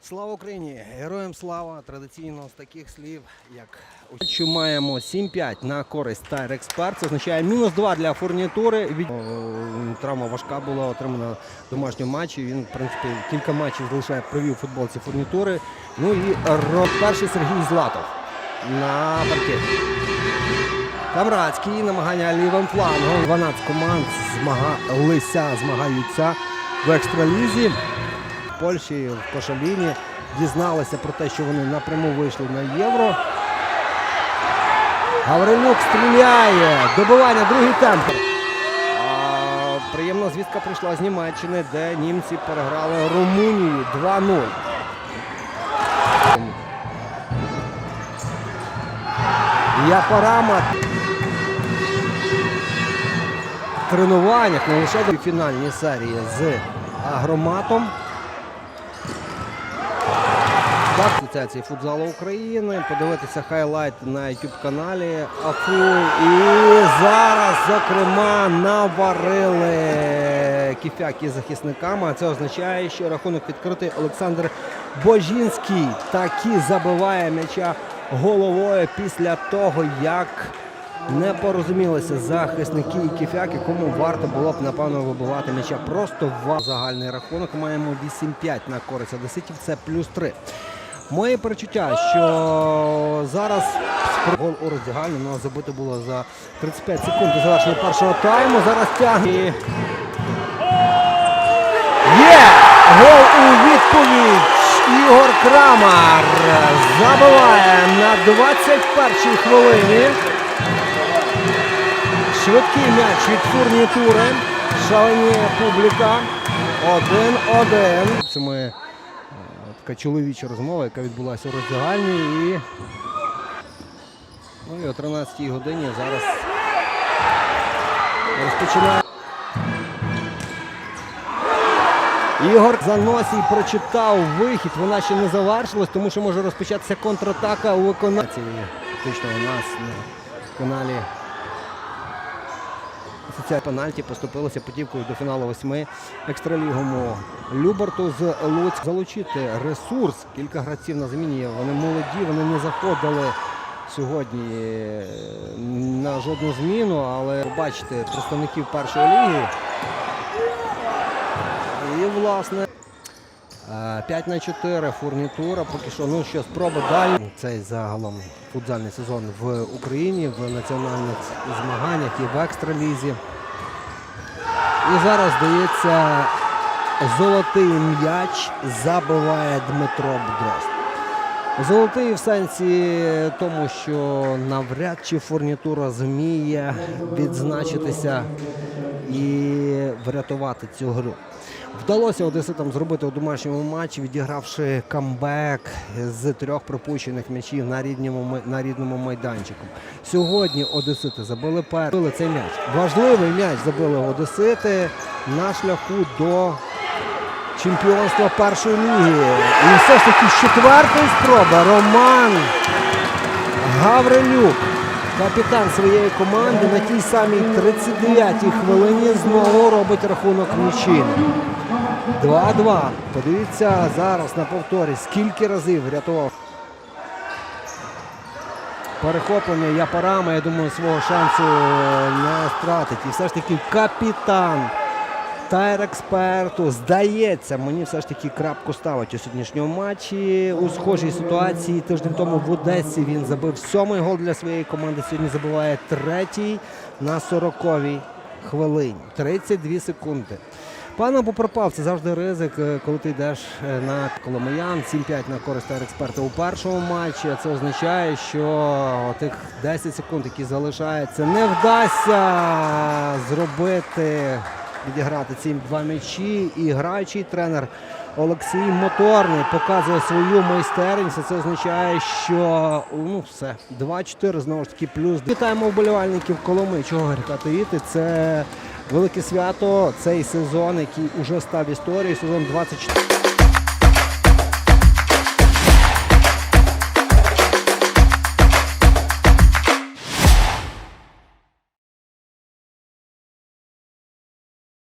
Слава Україні! Героям слава! Традиційно з таких слів, як що маємо 7-5 на користь Тайр Експерт. Це означає мінус 2 для фурнітури. Травма важка була отримана в домашньому матчі. Він, в принципі, кілька матчів залишає провів футболці фурнітури. Ну і перший Сергій Златов на паркеті. Камрадський намагання лівим флангом. 12 команд змагалися, змагаються в екстралізі. В Польщі в Кошаліні дізналися про те, що вони напряму вийшли на євро. Гаврилюк стріляє. Добивання, другий темп. Приємна звістка прийшла з Німеччини, де німці переграли Румунію 2-0. Я Япарама тренуваннях не лише до фінальній серії з агроматом. Асоціації футзалу України. Подивитися хайлайт на youtube каналі АФУ. І зараз, зокрема, наварили кіфяки захисниками. А це означає, що рахунок відкритий Олександр Божінський таки забиває м'яча головою після того, як не порозумілися захисники і кіфяки, кому варто було б напевно вибивати м'яча. Просто в загальний рахунок маємо 8-5 на користь одеситів. Це плюс 3. Моє перечуття, що зараз гол у роздягальні ну, забито було за 35 секунд до завершення першого тайму. Зараз тягне. Є гол у відповідь. Ігор Крамар забиває на 21-й хвилині. Швидкий м'яч від фурнітури. Шаленіє публіка. 1-1. Це ми е, така чоловіча розмова, яка відбулася у роздягальні. І, ну, і о 13-й годині зараз розпочинає. Ігор Заносій прочитав вихід. Вона ще не завершилась, тому що може розпочатися контратака у виконанні. Фактично у нас на каналі Асоціація пенальті поступилася путівкою до фіналу восьми екстралігому Люберту з Луцьк. Залучити ресурс. Кілька гравців на заміні. Вони молоді, вони не заходили сьогодні е, на жодну зміну, але бачите представників першої ліги. І власне. Е, 5 на 4 фурнітура. Поки що, ну що, спроба далі. Цей загалом футзальний сезон в Україні в національних змаганнях і в екстралізі. І зараз здається, золотий м'яч забиває Дмитро Дрозд. Золотий в сенсі тому, що навряд чи фурнітура зміє відзначитися і врятувати цю гру. Вдалося одеситам зробити у домашньому матчі, відігравши камбек з трьох пропущених м'ячів на рідному, на рідному майданчику. Сьогодні одесити забили перший цей м'яч. Важливий м'яч забили одесити на шляху до чемпіонства першої ліги. І все ж таки з четвертої спроби Роман Гаврилюк, капітан своєї команди, на тій самій 39-й хвилині знову робить рахунок нічийним. 2-2. Подивіться зараз на повторі, скільки разів врятував. Перехоплення Япарама, я думаю, свого шансу не втратить. І все ж таки капітан Тайр експерту здається, мені все ж таки крапку ставить у сьогоднішньому матчі. У схожій ситуації тиждень тому в Одесі він забив сьомий гол для своєї команди. Сьогодні забиває третій на 40-й хвилині. 32 секунди. Пана попропав, це завжди ризик, е, коли ти йдеш е, на Коломиян. 7-5 на користь експерта у першому матчі. Це означає, що тих 10 секунд, які залишаються, не вдасться зробити відіграти ці два м'ячі. І граючий тренер Олексій Моторний показує свою майстерність. Це означає, що ну все, 2-4 знову ж таки плюс. Вітаємо вболівальників Коломи. Чого гріха? Це велике свято. Цей сезон, який уже став історією. Сезон 24.